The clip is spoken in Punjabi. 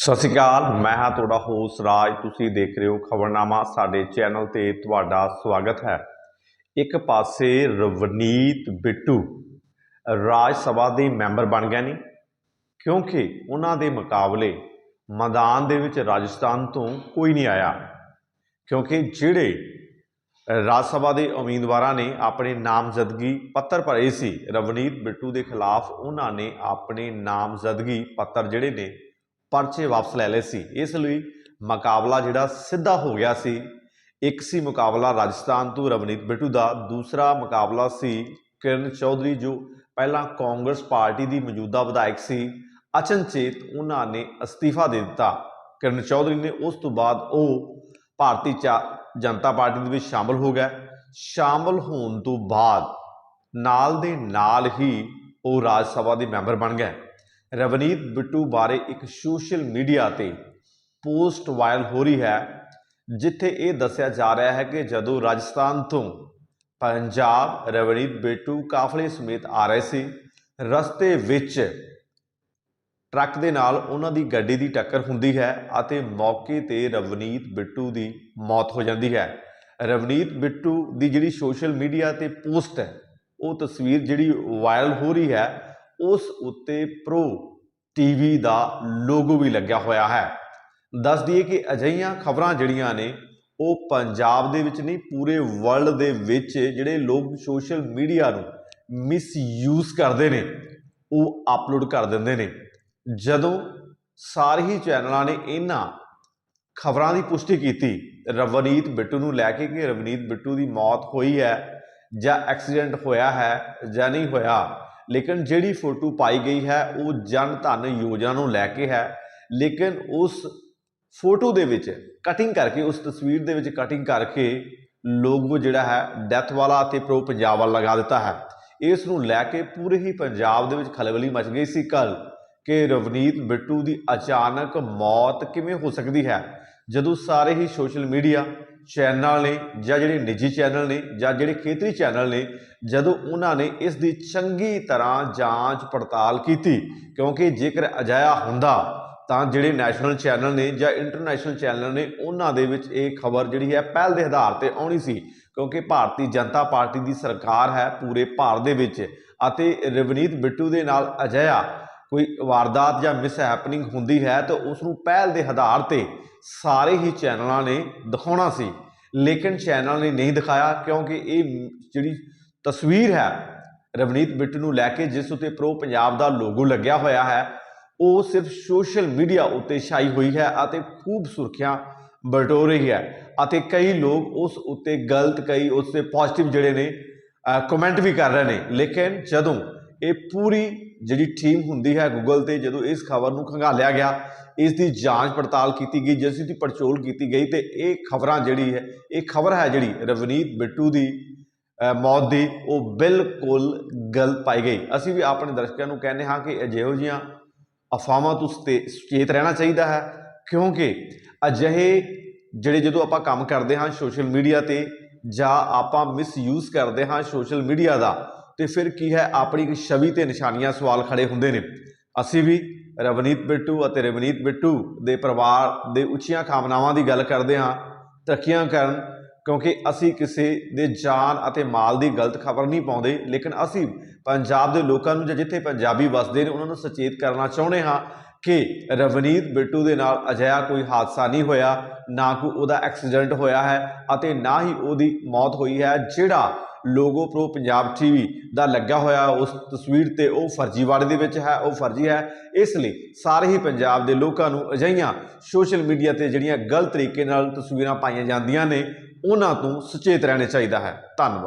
ਸਤਿ ਸ਼੍ਰੀ ਅਕਾਲ, ਮੈਂ ਹਾਂ ਤੁਹਾਡਾ ਹੋਸਟ ਰਾਜ। ਤੁਸੀਂ ਦੇਖ ਰਹੇ ਹੋ ਖਬਰਨਾਮਾ, ਸਾਡੇ ਚੈਨਲ ਤੇ ਤੁਹਾਡਾ ਸਵਾਗਤ ਹੈ। ਇੱਕ ਪਾਸੇ ਰਵਨੀਤ ਬਿੱਟੂ ਰਾਜ ਸਭਾ ਦੇ ਮੈਂਬਰ ਬਣ ਗਏ ਨੇ, ਕਿਉਂਕਿ ਉਹਨਾਂ ਦੇ ਮੁਕਾਬਲੇ ਮੈਦਾਨ ਦੇ ਵਿੱਚ ਰਾਜਸਥਾਨ ਤੋਂ ਕੋਈ ਨਹੀਂ ਆਇਆ। ਕਿਉਂਕਿ ਜਿਹੜੇ ਰਾਜ ਸਭਾ ਦੇ ਉਮੀਦਵਾਰਾਂ ਨੇ ਆਪਣੇ ਨਾਮਜ਼ਦਗੀ ਪੱਤਰ ਭਰੇ ਸੀ, ਰਵਨੀਤ ਬਿੱਟੂ ਦੇ ਖਿਲਾਫ ਉਹਨਾਂ ਨੇ ਆਪਣੇ ਨਾਮਜ਼ਦਗੀ ਪੱਤਰ ਜਿਹੜੇ ਨੇ ਪਰਚੇ ਵਾਪਸ ਲੈ ਲਏ ਸੀ। ਇਸ ਲਈ ਮੁਕਾਬਲਾ ਜਿਹੜਾ ਸਿੱਧਾ ਹੋ ਗਿਆ ਸੀ। ਇੱਕ ਸੀ ਮੁਕਾਬਲਾ ਰਾਜਸਥਾਨ ਤੋਂ ਰਵਨੀਤ ਬਿੱਟੂ ਦਾ, ਦੂਸਰਾ ਮੁਕਾਬਲਾ ਸੀ ਕਿਰਨ ਚੌਧਰੀ ਜੋ ਪਹਿਲਾਂ ਕਾਂਗਰਸ ਪਾਰਟੀ ਦੀ ਮੌਜੂਦਾ ਵਿਧਾਇਕ ਸੀ। ਅਚਨਚੇਤ ਉਹਨਾਂ ਨੇ ਅਸਤੀਫਾ ਦੇ ਦਿੱਤਾ। ਕਿਰਨ ਚੌਧਰੀ ਨੇ ਉਸ ਤੋਂ ਬਾਅਦ ਉਹ ਭਾਰਤੀ ਚਾ- ਜਨਤਾ ਪਾਰਟੀ ਦੇ ਵਿੱਚ ਸ਼ਾਮਲ ਹੋ ਗਿਆ। ਸ਼ਾਮਲ ਹੋਣ ਤੋਂ ਬਾਅਦ ਨਾਲ ਦੇ ਨਾਲ ਹੀ ਉਹ ਰਾਜ ਸਭਾ ਦੇ ਮੈਂਬਰ ਬਣ ਗਏ। ਰਵਨੀਤ ਬਿੱਟੂ ਬਾਰੇ ਇੱਕ ਸੋਸ਼ਲ ਮੀਡੀਆ ਤੇ ਪੋਸਟ ਵਾਇਰਲ ਹੋ ਰਹੀ ਹੈ, ਜਿੱਥੇ ਇਹ ਦੱਸਿਆ ਜਾ ਰਿਹਾ ਹੈ ਕਿ ਜਦੋਂ ਰਾਜਸਥਾਨ ਤੋਂ ਪੰਜਾਬ ਰਵਨੀਤ ਬਿੱਟੂ ਕਾਫਲੇ ਸਮੇਤ ਆ ਰਹੇ ਸੀ, ਰਸਤੇ ਵਿੱਚ ਟਰੱਕ ਦੇ ਨਾਲ ਉਹਨਾਂ ਦੀ ਗੱਡੀ ਦੀ ਟੱਕਰ ਹੁੰਦੀ ਹੈ ਅਤੇ ਮੌਕੇ ਤੇ ਰਵਨੀਤ ਬਿੱਟੂ ਦੀ ਮੌਤ ਹੋ ਜਾਂਦੀ ਹੈ। ਰਵਨੀਤ ਬਿੱਟੂ ਦੀ ਜਿਹੜੀ ਸੋਸ਼ਲ ਮੀਡੀਆ ਤੇ ਪੋਸਟ ਹੈ, ਉਹ ਤਸਵੀਰ ਜਿਹੜੀ ਵਾਇਰਲ ਹੋ ਰਹੀ ਹੈ ਉਸ ਉੱਤੇ ਪ੍ਰੋ ਟੀਵੀ ਦਾ ਲੋਗੋ ਵੀ ਲੱਗਿਆ ਹੋਇਆ ਹੈ। ਦੱਸ ਦਈਏ ਕਿ ਅਜਿਹੀਆਂ ਖਬਰਾਂ ਜਿਹੜੀਆਂ ਨੇ, ਉਹ ਪੰਜਾਬ ਦੇ ਵਿੱਚ ਨਹੀਂ, ਪੂਰੇ ਵਰਲਡ ਦੇ ਵਿੱਚ ਜਿਹੜੇ ਲੋਕ ਸੋਸ਼ਲ ਮੀਡੀਆ ਨੂੰ ਮਿਸਯੂਜ਼ ਕਰਦੇ ਨੇ, ਉਹ ਅਪਲੋਡ ਕਰ ਦਿੰਦੇ ਨੇ। ਜਦੋਂ ਸਾਰੇ ਹੀ ਚੈਨਲਾਂ ਨੇ ਇਹਨਾਂ ਖਬਰਾਂ ਦੀ ਪੁਸ਼ਟੀ ਕੀਤੀ, ਰਵਨੀਤ ਬਿੱਟੂ ਨੂੰ ਲੈ ਕੇ ਕਿ ਰਵਨੀਤ ਬਿੱਟੂ ਦੀ ਮੌਤ ਹੋਈ ਹੈ ਜਾਂ ਐਕਸੀਡੈਂਟ ਹੋਇਆ ਹੈ ਜਾਂ ਨਹੀਂ ਹੋਇਆ ਲੇਕਿਨ ਜਿਹੜੀ ਫੋਟੋ ਪਾਈ ਗਈ ਹੈ, ਉਹ ਜਨ ਧਨ ਯੋਜਨਾ ਨੂੰ ਲੈ ਕੇ ਹੈ। ਲੇਕਿਨ ਉਸ ਫੋਟੋ ਦੇ ਵਿੱਚ ਕਟਿੰਗ ਕਰਕੇ, ਉਸ ਤਸਵੀਰ ਦੇ ਵਿੱਚ ਕਟਿੰਗ ਕਰਕੇ ਲੋਗੋ ਜਿਹੜਾ ਹੈ ਡੈਥ ਵਾਲਾ ਅਤੇ ਪ੍ਰੋ ਪੰਜਾਬ ਵਾਲਾ ਲਗਾ ਦਿੱਤਾ ਹੈ। ਇਸ ਨੂੰ ਲੈ ਕੇ ਪੂਰੇ ਹੀ ਪੰਜਾਬ ਦੇ ਵਿੱਚ ਖਲਬਲੀ ਮਚ ਗਈ ਸੀ ਕੱਲ ਕਿ ਰਵਨੀਤ ਬਿੱਟੂ ਦੀ ਅਚਾਨਕ ਮੌਤ ਕਿਵੇਂ ਹੋ ਸਕਦੀ ਹੈ। ਜਦੋਂ ਸਾਰੇ ਹੀ ਸੋਸ਼ਲ ਮੀਡੀਆ ਚੈਨਲ ਨੇ ਜਾਂ ਜਿਹੜੇ ਨਿੱਜੀ ਚੈਨਲ ਨੇ ਜਾਂ ਜਿਹੜੇ ਖੇਤਰੀ ਚੈਨਲ ਨੇ, ਜਦੋਂ ਉਹਨਾਂ ਨੇ ਇਸ ਦੀ ਚੰਗੀ ਤਰ੍ਹਾਂ ਜਾਂਚ ਪੜਤਾਲ ਕੀਤੀ, ਕਿਉਂਕਿ ਜੇਕਰ ਅਜਾਇਆ ਹੁੰਦਾ, ਤਾਂ ਜਿਹੜੇ ਨੈਸ਼ਨਲ ਚੈਨਲ ਨੇ ਜਾਂ ਇੰਟਰਨੈਸ਼ਨਲ ਚੈਨਲ ਨੇ, ਉਹਨਾਂ ਦੇ ਵਿੱਚ ਇਹ ਖਬਰ ਜਿਹੜੀ ਹੈ ਪਹਿਲ ਦੇ ਆਧਾਰ ਤੇ ਆਉਣੀ ਸੀ, ਕਿਉਂਕਿ ਭਾਰਤੀ ਜਨਤਾ ਪਾਰਟੀ ਦੀ ਸਰਕਾਰ ਹੈ ਪੂਰੇ ਭਾਰਤ ਦੇ ਵਿੱਚ ਅਤੇ ਰਵਨੀਤ ਬਿੱਟੂ ਦੇ ਨਾਲ ਅਜਿਹਾ ਕੋਈ ਵਾਰਦਾਤ ਜਾਂ ਮਿਸ ਹੈਪਨਿੰਗ ਹੁੰਦੀ ਹੈ ਤਾਂ ਉਸ ਨੂੰ ਪਹਿਲ ਦੇ ਆਧਾਰ ਤੇ ਸਾਰੇ ਹੀ ਚੈਨਲਾਂ ਨੇ ਦਿਖਾਉਣਾ ਸੀ। ਲੇਕਿਨ ਚੈਨਲ ਨੇ ਨਹੀਂ ਦਿਖਾਇਆ ਕਿਉਂਕਿ ਇਹ ਜਿਹੜੀ ਤਸਵੀਰ ਹੈ ਰਵਨੀਤ ਬਿੱਟੂ ਨੂੰ ਲੈ ਕੇ ਜਿਸ ਉੱਤੇ ਪ੍ਰੋ ਪੰਜਾਬ ਦਾ ਲੋਗੋ ਲੱਗਿਆ ਹੋਇਆ ਹੈ, ਉਹ ਸਿਰਫ ਸੋਸ਼ਲ ਮੀਡੀਆ ਉੱਤੇ ਛਾਈ ਹੋਈ ਹੈ ਅਤੇ ਖੂਬ ਸੁਰਖੀਆਂ ਬਟੋ ਰਹੀ ਹੈ ਅਤੇ ਕਈ ਲੋਕ ਉਸ ਉੱਤੇ ਗਲਤ, ਕਈ ਉਸ ਤੇ ਪੋਜ਼ਿਟਿਵ ਜਿਹੜੇ ਨੇ ਕਮੈਂਟ ਵੀ ਕਰ ਰਹੇ ਨੇ। ਲੇਕਿਨ ਜਦੋਂ ਇਹ ਪੂਰੀ ਜਿਹੜੀ ਟੀਮ ਹੁੰਦੀ ਹੈ ਗੂਗਲ ਤੇ ਜਦੋਂ ਇਸ ਖਬਰ ਨੂੰ ਖੰਗਾਲਿਆ ਗਿਆ, ਇਸ ਦੀ ਜਾਂਚ ਪੜਤਾਲ ਕੀਤੀ ਗਈ, ਜਿਸ ਦੀ ਪੜਚੋਲ ਕੀਤੀ ਗਈ ਤੇ ਇਹ ਖਬਰਾਂ ਜਿਹੜੀ ਹੈ, ਇਹ ਖਬਰ ਹੈ ਜਿਹੜੀ ਰਵਨੀਤ ਬਿੱਟੂ ਦੀ ਮੌਤ ਦੀ, ਉਹ ਬਿਲਕੁਲ ਗਲਤ ਪਾਈ ਗਈ। ਅਸੀਂ ਵੀ ਆਪਣੇ ਦਰਸ਼ਕਾਂ ਨੂੰ ਕਹਿੰਦੇ ਹਾਂ ਕਿ ਅਜਿਹੋ ਜਿਹੀਆਂ ਅਫਵਾਹਾਂ ਤੋਂ ਸਤੇ- ਸੁਚੇਤ ਰਹਿਣਾ ਚਾਹੀਦਾ ਹੈ, ਕਿਉਂਕਿ ਅਜਿਹੇ ਜਿਹੜੇ ਜਦੋਂ ਆਪਾਂ ਕੰਮ ਕਰਦੇ ਹਾਂ ਸੋਸ਼ਲ ਮੀਡੀਆ ਤੇ ਜਾਂ ਆਪਾਂ ਮਿਸਯੂਜ਼ ਕਰਦੇ ਹਾਂ ਸੋਸ਼ਲ ਮੀਡੀਆ ਦਾ ਤੇ ਫਿਰ ਕੀ ਹੈ? ਆਪਣੀ ਇੱਕ ਛਵੀ ਤੇ ਨਿਸ਼ਾਨੀਆਂ ਸਵਾਲ ਖੜੇ ਹੁੰਦੇ ਨੇ। ਅਸੀਂ ਵੀ ਰਵਨੀਤ ਬਿੱਟੂ ਅਤੇ ਰਵਨੀਤ ਬਿੱਟੂ ਦੇ ਪਰਿਵਾਰ ਦੇ ਉੱਚੀਆਂ ਕਾਮਨਾਵਾਂ ਦੀ ਗੱਲ ਕਰਦੇ ਹਾਂ, ਤਰੱਕੀਆਂ ਕਰਨ, ਕਿਉਂਕਿ ਅਸੀਂ ਕਿਸੇ ਦੇ ਜਾਨ ਅਤੇ ਮਾਲ ਦੀ ਗਲਤ ਖਬਰ ਨਹੀਂ ਪਾਉਂਦੇ, ਲੇਕਿਨ ਅਸੀਂ ਪੰਜਾਬ ਦੇ ਲੋਕਾਂ ਨੂੰ ਜਾਂ ਜਿੱਥੇ ਪੰਜਾਬੀ ਵਸਦੇ ਨੇ, ਉਹਨਾਂ ਨੂੰ ਸੁਚੇਤ ਕਰਨਾ ਚਾਹੁੰਦੇ ਹਾਂ ਕਿ ਰਵਨੀਤ ਬਿੱਟੂ ਦੇ ਨਾਲ ਅਜਿਹਾ ਕੋਈ ਹਾਦਸਾ ਨਹੀਂ ਹੋਇਆ, ਨਾ ਕੋਈ ਉਹਦਾ ਐਕਸੀਡੈਂਟ ਹੋਇਆ ਹੈ ਅਤੇ ਨਾ ਹੀ ਉਹਦੀ ਮੌਤ ਹੋਈ ਹੈ, ਜਿਹੜਾ ਲੋਗੋ ਪ੍ਰੋ ਪੰਜਾਬ ਟੀਵੀ ਦਾ ਲੱਗਾ ਹੋਇਆ ਉਸ ਤਸਵੀਰ ਤੇ ਉਹ ਫਰਜ਼ੀਵਾੜੇ ਦੇ ਵਿੱਚ ਹੈ, ਉਹ ਫਰਜ਼ੀ ਹੈ। ਇਸ ਲਈ ਸਾਰੇ ਹੀ ਪੰਜਾਬ ਦੇ ਲੋਕਾਂ ਨੂੰ ਅਜਿਹੀਆਂ ਸੋਸ਼ਲ ਮੀਡੀਆ ਤੇ ਜਿਹੜੀਆਂ ਗਲਤ ਤਰੀਕੇ ਨਾਲ ਤਸਵੀਰਾਂ ਪਾਈਆਂ ਜਾਂਦੀਆਂ ਨੇ, ਉਹਨਾਂ ਤੋਂ ਸੁਚੇਤ ਰਹਿਣਾ ਚਾਹੀਦਾ ਹੈ। ਧੰਨਵਾਦ।